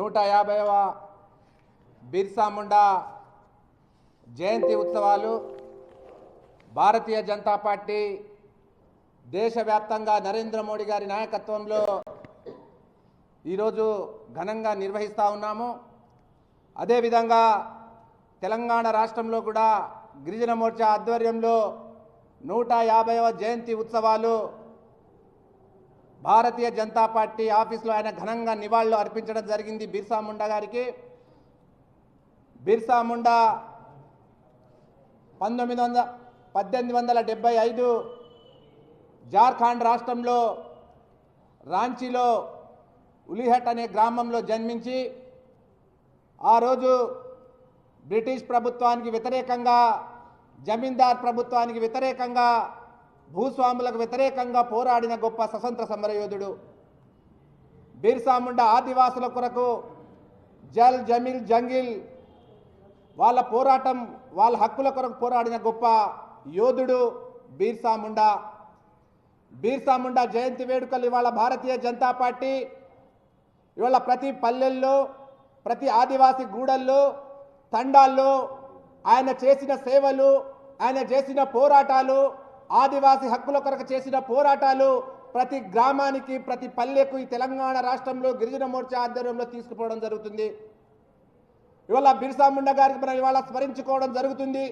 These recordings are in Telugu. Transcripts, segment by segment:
నూట యాభైవ బిర్సా ముండా జయంతి ఉత్సవాలు భారతీయ జనతా పార్టీ దేశవ్యాప్తంగా నరేంద్ర మోడీ గారి నాయకత్వంలో ఈరోజు ఘనంగా నిర్వహిస్తూ ఉన్నాము. అదేవిధంగా తెలంగాణ రాష్ట్రంలో కూడా గిరిజన మోర్చా ఆధ్వర్యంలో నూట యాభైవ జయంతి ఉత్సవాలు భారతీయ జనతా పార్టీ ఆఫీసులో ఆయన ఘనంగా నివాళులు అర్పించడం జరిగింది బిర్సా ముండా గారికి. బిర్సా ముండా పంతొమ్మిది వందల పద్దెనిమిది వందల డెబ్బై ఐదు జార్ఖండ్ రాష్ట్రంలో రాంచీలో ఉలిహట్ అనే గ్రామంలో జన్మించి ఆ రోజు బ్రిటిష్ ప్రభుత్వానికి వ్యతిరేకంగా జమీందార్ ప్రభుత్వానికి వ్యతిరేకంగా భూస్వాములకు వ్యతిరేకంగా పోరాడిన గొప్ప స్వతంత్ర సమరయోధుడు బీర్సాముండ ఆదివాసుల కొరకు జల్ జమిల్ జంగిల్ వాళ్ళ పోరాటం వాళ్ళ హక్కుల కొరకు పోరాడిన గొప్ప యోధుడు బీర్సాముండా బీర్సాముండ జయంతి వేడుకలు ఇవాళ భారతీయ జనతా పార్టీ ఇవాళ ప్రతి పల్లెల్లో ప్రతి ఆదివాసీ గూడల్లో తండాల్లో ఆయన చేసిన సేవలు ఆయన చేసిన పోరాటాలు ఆదివాసీ హక్కుల కొరకు చేసిన పోరాటాలు ప్రతి గ్రామానికి ప్రతి పల్లెకు ఈ తెలంగాణ రాష్ట్రంలో గిరిజన మోర్చా ఆధ్వర్యంలో తీసుకుపోవడం జరుగుతుంది. ఇవాళ బిర్సా ముండా గారికి మనం ఇవాళ స్మరించుకోవడం జరుగుతుంది.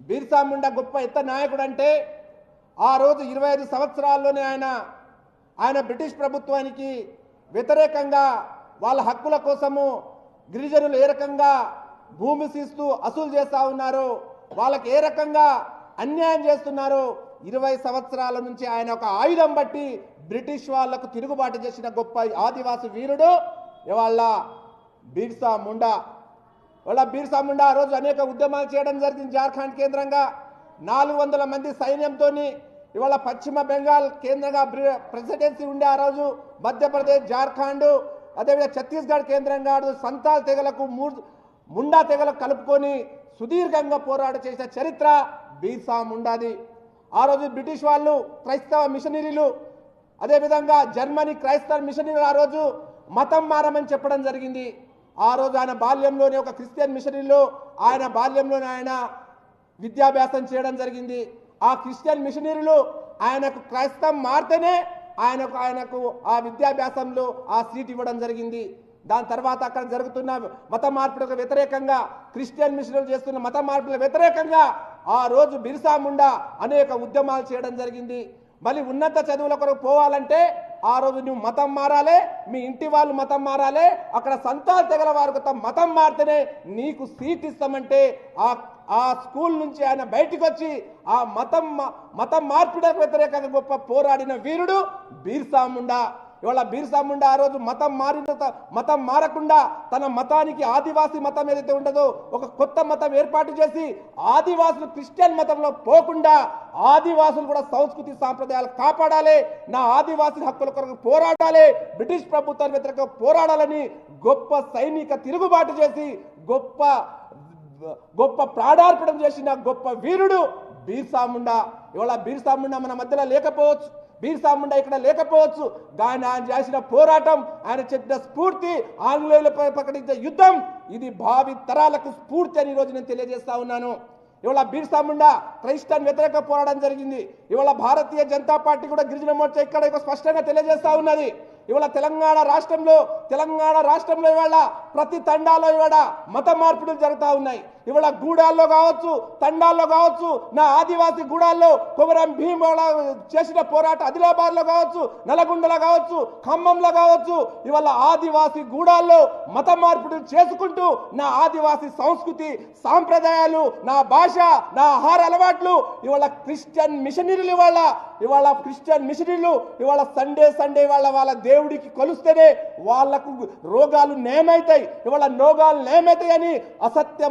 బిర్సా ముండా గొప్ప ఎంత నాయకుడు అంటే ఆ రోజు ఇరవై ఐదు సంవత్సరాల్లోనే ఆయన ఆయన బ్రిటిష్ ప్రభుత్వానికి వ్యతిరేకంగా వాళ్ళ హక్కుల కోసము గిరిజనులు ఏ రకంగా భూమి సీస్తూ అసూలు చేస్తూ ఉన్నారో వాళ్ళకి ఏ రకంగా అన్యాయం చేస్తున్నారు. ఇరవై సంవత్సరాల నుంచి ఆయన ఒక ఆయుధం బట్టి బ్రిటిష్ వాళ్ళకు తిరుగుబాటు చేసిన గొప్ప ఆదివాసి వీరుడు ఇవాళ బీర్సా ముండా. వాళ్ళ బీర్సా ముండా ఆ రోజు అనేక ఉద్యమాలు చేయడం జరిగింది జార్ఖండ్ కేంద్రంగా. నాలుగు వందల మంది సైన్యంతో ఇవాళ పశ్చిమ బెంగాల్ కేంద్రంగా ప్రెసిడెన్సీ ఉండే ఆ రోజు మధ్యప్రదేశ్ జార్ఖండ్ అదేవిధంగా ఛత్తీస్గఢ్ కేంద్రంగా సంతాల్ తెగలకు మూడు ముండా తెగలకు కలుపుకొని సుదీర్ఘంగా పోరాట చేసిన చరిత్ర బీర్సా ముండాది. ఆ రోజు బ్రిటిష్ వాళ్ళు క్రైస్తవ మిషనరీలు అదేవిధంగా జర్మనీ క్రైస్తవ మిషనరీలు ఆ రోజు మతం మారమని చెప్పడం జరిగింది. ఆ రోజు ఆయన బాల్యంలోనే ఒక క్రిస్టియన్ మిషనరీలో ఆయన బాల్యంలోనే ఆయన విద్యాభ్యాసం చేయడం జరిగింది. ఆ క్రిస్టియన్ మిషనరీలు ఆయనకు క్రైస్తవం మారితేనే ఆయనకు ఆయనకు ఆ విద్యాభ్యాసంలో ఆ సీట్ ఇవ్వడం జరిగింది. దాని తర్వాత అక్కడ జరుగుతున్న మత మార్పులకు వ్యతిరేకంగా క్రిస్టియన్ మిషన్లు చేస్తున్న మత మార్పులకు వ్యతిరేకంగా ఆ రోజు బిర్సా ముండా అనేక ఉద్యమాలు చేయడం జరిగింది. మళ్ళీ ఉన్నత చదువుల కొరకు పోవాలంటే ఆ రోజు నువ్వు మతం మారాలే మీ ఇంటి వాళ్ళు మతం మారాలే అక్కడ సంతాలు తెగల వారు మతం మారితేనే నీకు సీట్ ఇస్తామంటే ఆ ఆ స్కూల్ నుంచి ఆయన బయటికి వచ్చి ఆ మతం మతం మార్పిడకు వ్యతిరేకంగా గొప్ప పోరాడిన వీరుడు బీర్సా ముండా. ఇవాళ బీర్సా ముండా ఆ రోజు మతం మారిన త- మతం మారకుండా తన మతానికి ఆదివాసీ మతం ఏదైతే ఉండదో ఒక కొత్త మతం ఏర్పాటు చేసి ఆదివాసులు క్రిస్టియన్ మతంలో పోకుండా ఆదివాసులు కూడా సంస్కృతి సాంప్రదాయాలు కాపాడాలి నా ఆదివాసీ హక్కుల కొరకు పోరాడాలి బ్రిటిష్ ప్రభుత్వాన్ని వ్యతిరేకంగా పోరాడాలని గొప్ప సైనిక తిరుగుబాటు చేసి గొప్ప గొప్ప ప్రాణార్పణం చేసిన గొప్ప వీరుడు బీర్సా ముండా. ఇవాళ బీర్సా ముండా మన మధ్యలో లేకపోవచ్చు. బీర్సా ముండా ఇక్కడ లేకపోవచ్చు. కానీ ఆయన చేసిన పోరాటం ఆయన చెప్పిన స్ఫూర్తి ఆంగ్లేయులపై ప్రకటించే యుద్ధం ఇది భావి తరాలకు స్ఫూర్తి అని ఈరోజు నేను తెలియజేస్తా ఉన్నాను. ఇవాళ బీర్సా ముండా క్రైస్టన్ వ్యతిరేక పోరాటం జరిగింది. ఇవాళ భారతీయ జనతా పార్టీ కూడా గిరిజన మోర్చా ఇక్కడ స్పష్టంగా తెలియజేస్తా ఉన్నది. ఇవాళ తెలంగాణ రాష్ట్రంలో తెలంగాణ రాష్ట్రంలో ఇవాళ ప్రతి తండాలో ఇవాళ మత మార్పులు జరుగుతూ ఉన్నాయి. ఇవాళ గూడాల్లో కావచ్చు తండాల్లో కావచ్చు నా ఆదివాసీ గూడాల్లో కుమరం భీమ్ చేసిన పోరాట ఆదిలాబాద్లో కావచ్చు నల్గొండలో కావచ్చు ఖమ్మంలో కావచ్చు ఇవాళ ఆదివాసీ గూడాల్లో మత మార్పులు చేసుకుంటూ నా ఆదివాసీ సంస్కృతి సాంప్రదాయాలు నా భాష నా ఆహార అలవాట్లు ఇవాళ క్రిస్టియన్ మిషనరీలు ఇవాళ ఇవాళ క్రిస్టియన్ మిషనరీలు ఇవాళ సండే సండే వాళ్ళ వాళ్ళ దేవుడికి కొలుస్తేనే వాళ్ళకు రోగాలు నేమైతాయి. ఇవాళ రోగాలు నేమైతాయి అని అసత్య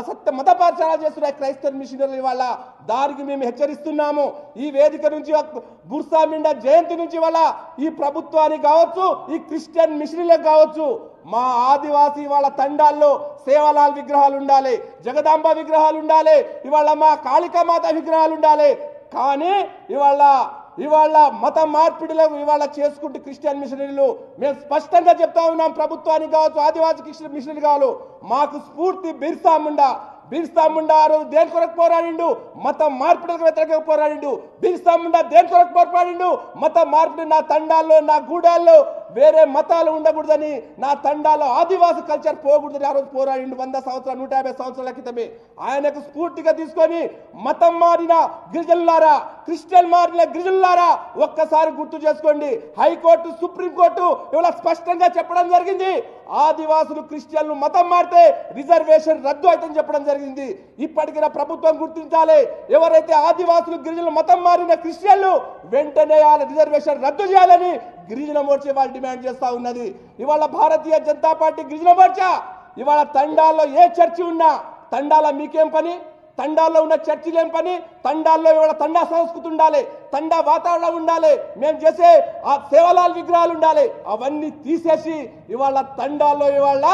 అసత్య మతపాచారాలు చేస్తున్నాయి క్రైస్తవ మిషనరీలు ఇవాళ. దానికి మేము హెచ్చరిస్తున్నాము. ఈ వేదిక నుంచి బుర్సా మిండా జయంతి నుంచి వల్ల ఈ ప్రభుత్వానికి కావచ్చు ఈ క్రిస్టియన్ మిషనరీలకు కావచ్చు మా ఆదివాసీ వాళ్ళ తండాల్లో సేవలాల్ విగ్రహాలు ఉండాలి జగదాంబ విగ్రహాలు ఉండాలి ఇవాళ మా కాళికామాత విగ్రహాలు ఉండాలి కానీ ఇవాళ ఇవాళ మత మార్పిడిలో ఇవాళ చేసుకుంటూ క్రిస్టియన్ మిషనరీలు మేము స్పష్టంగా చెప్తా ఉన్నాం ప్రభుత్వానికి కావచ్చు ఆదివాసీ క్రిస్టియన్ మిషనరీ కావాలి మాకు స్ఫూర్తి బిర్సా ముండా బిర్సా ముండా ఆ రోజు దేని కొరకు పోరాడిండు? మత మార్పిడికి వ్యతిరేకంగా పోరాడిండు. బిర్సా ముండా దేని కొరకు పోరాడిండు? మత మార్పిడి నా తండాల్లో నా గూడాల్లో వేరే మతాలు ఉండకూడదని నా తండాలో ఆదివాసి కల్చర్ పోకూడదని ఆ రోజు పోరాడిండు వంద సంవత్సరాలు నూట యాభై సంవత్సరాల క్రితమే. ఆయనకు స్ఫూర్తిగా తీసుకొని మతం మారిన గిరిజనులారా క్రిస్టియన్ మారిన గిరిజనులారా ఒక్కసారి గుర్తు చేసుకోండి. హైకోర్టు సుప్రీంకోర్టు ఇవాళ స్పష్టంగా చెప్పడం జరిగింది. ఆదివాసులు క్రిస్టియన్లు మతం మారితే రిజర్వేషన్ రద్దు అవుతుందని చెప్పడం జరిగింది. ఇప్పటికైనా ప్రభుత్వం గుర్తించాలి. ఎవరైతే ఆదివాసులు గిరిజనులు మతం మారిన క్రిస్టియన్లు వెంటనే ఆ రిజర్వేషన్ రద్దు చేయాలని గిరిజన మోర్చే వాళ్ళు డిమాండ్ చేస్తూ ఉన్నది. ఇవాళ భారతీయ జనతా పార్టీ గిరిజన మోర్చా. ఇవాళ తండాల్లో ఏ చర్చి ఉన్నా తండాల మీకేం పని? తండాల్లో ఉన్న చర్చిలు ఏం పని? తండాల్లో ఇవాళ తండా సంస్కృతి ఉండాలి. తండా వాతావరణం ఉండాలి. మేము చేసే ఆ సేవలాల్ విగ్రహాలు ఉండాలి. అవన్నీ తీసేసి ఇవాళ తండాల్లో ఇవాళ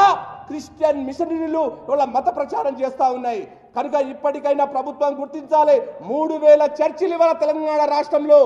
క్రిస్టియన్ మిషనరీలు ఇవాళ మత ప్రచారం చేస్తూ ఉన్నాయి. కనుక ఇప్పటికైనా ప్రభుత్వం గుర్తించాలి. మూడు వేల చర్చిలు ఇవాళ తెలంగాణ రాష్ట్రంలో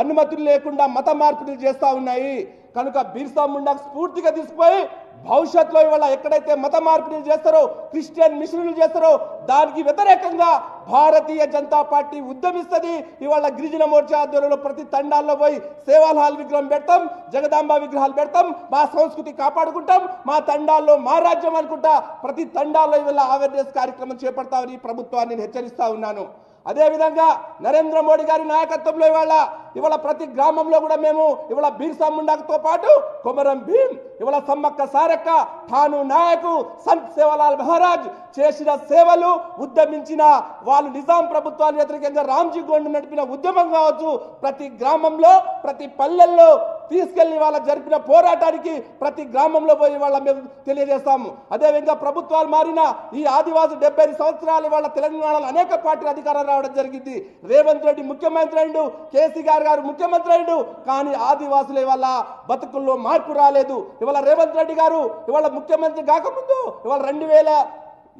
అనుమతులు లేకుండా మత మార్పిడులు చేస్తా ఉన్నాయి. కనుక బిర్సా ముండా స్ఫూర్తిగా తీసుకుపోయి భవిష్యత్తులో ఇవాళ ఎక్కడైతే మత మార్పిడిలు చేస్తారో క్రిస్టియన్ మిషనరీలు చేస్తారో దానికి వ్యతిరేకంగా భారతీయ జనతా పార్టీ ఉద్యమిస్తుంది. ఇవాళ గిరిజన మోర్చా ఆధ్వర్యంలో ప్రతి తండాల్లో పోయి సేవాల హాల్ విగ్రహం పెడతాం జగదాంబ విగ్రహాలు పెడతాం మా సంస్కృతి కాపాడుకుంటాం మా తండాల్లో మా రాజ్యం అనుకుంటా ప్రతి తండాల్లో ఇవాళ అవేర్నెస్ కార్యక్రమం చేపడతామని ప్రభుత్వాన్ని నేను హెచ్చరిస్తా ఉన్నాను. అదేవిధంగా నరేంద్ర మోడీ గారి నాయకత్వంలో ఇవాళ ఇవాళ ప్రతి గ్రామంలో కూడా మేము ఇవాళ బీర్సా ముండాతో పాటు కొమరం భీం ఇవాళ సమ్మక్క సారక్క ఠాను నాయకు సంత్ సేవలాల్ మహారాజ్ చేసిన సేవలు ఉద్యమించిన వాళ్ళు నిజాం ప్రభుత్వాన్ని వ్యతిరేకంగా రామ్జీ గోండ్ నడిపిన ఉద్యమం కావచ్చు. ప్రతి గ్రామంలో ప్రతి పల్లెల్లో తీసుకెళ్ళి వాళ్ళ జరిపిన పోరాటానికి ప్రతి గ్రామంలో పోయి వాళ్ళ మేము తెలియజేస్తాము. అదేవిధంగా ప్రభుత్వాలు మారిన ఈ ఆదివాసి డెబ్బై ఐదు సంవత్సరాలు వాళ్ళ తెలంగాణలో అనేక పార్టీలు అధికారం రావడం జరిగింది. రేవంత్ రెడ్డి ముఖ్యమంత్రి అయిండు కేసీఆర్ గారు ముఖ్యమంత్రి అయిండు కానీ ఆదివాసులు ఇవాళ బతుకుల్లో మార్పు రాలేదు. ఇవాళ రేవంత్ రెడ్డి గారు ఇవాళ ముఖ్యమంత్రి కాకముందు ఇవాళ రెండు వేల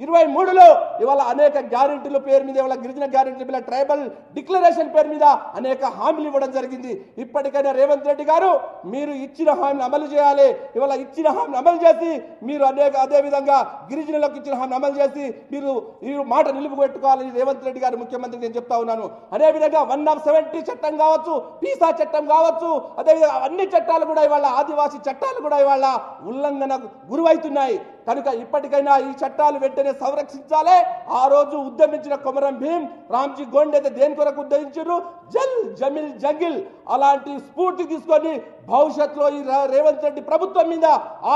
ఇరవై మూడులో ఇవాళ అనేక గ్యారెంటీల పేరు మీద ఇవాళ గిరిజన గ్యారెంటీ మీద ట్రైబల్ డిక్లరేషన్ పేరు మీద అనేక హామీలు ఇవ్వడం జరిగింది. ఇప్పటికైనా రేవంత్ రెడ్డి గారు మీరు ఇచ్చిన హామీని అమలు చేయాలి. ఇవాళ ఇచ్చిన హామీని అమలు చేసి మీరు అనేక అదేవిధంగా గిరిజనులకు ఇచ్చిన హామీని అమలు చేసి మీరు ఈ మాట నిలుపుపెట్టుకోవాలని రేవంత్ రెడ్డి గారు ముఖ్యమంత్రి నేను చెప్తా ఉన్నాను. అదే విధంగా వన్ ఆఫ్ సెవెంటీ చట్టం కావచ్చు పీసా చట్టం కావచ్చు అదేవిధంగా అన్ని చట్టాలు కూడా ఇవాళ ఆదివాసీ చట్టాలు కూడా ఇవాళ ఉల్లంఘనకు గురువైతున్నాయి. కనుక ఇప్పటికైనా ఈ చట్టాలు వెంటనే సంరక్షించాలి. ఆ రోజు ఉద్యమించిన కొమరం భీం రామ్జీ గోండ్ అయితే దేని కొరకు ఉద్యమించారు జల్ జమిల్ జంగిల్ అలాంటి స్ఫూర్తి తీసుకొని భవిష్యత్తులో ఈ రేవంత్ రెడ్డి ప్రభుత్వం మీద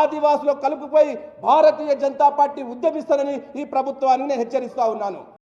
ఆదివాసులు కలుపుపోయి భారతీయ జనతా పార్టీ ఉద్యమిస్తారని ఈ ప్రభుత్వాన్ని హెచ్చరిస్తా ఉన్నాను.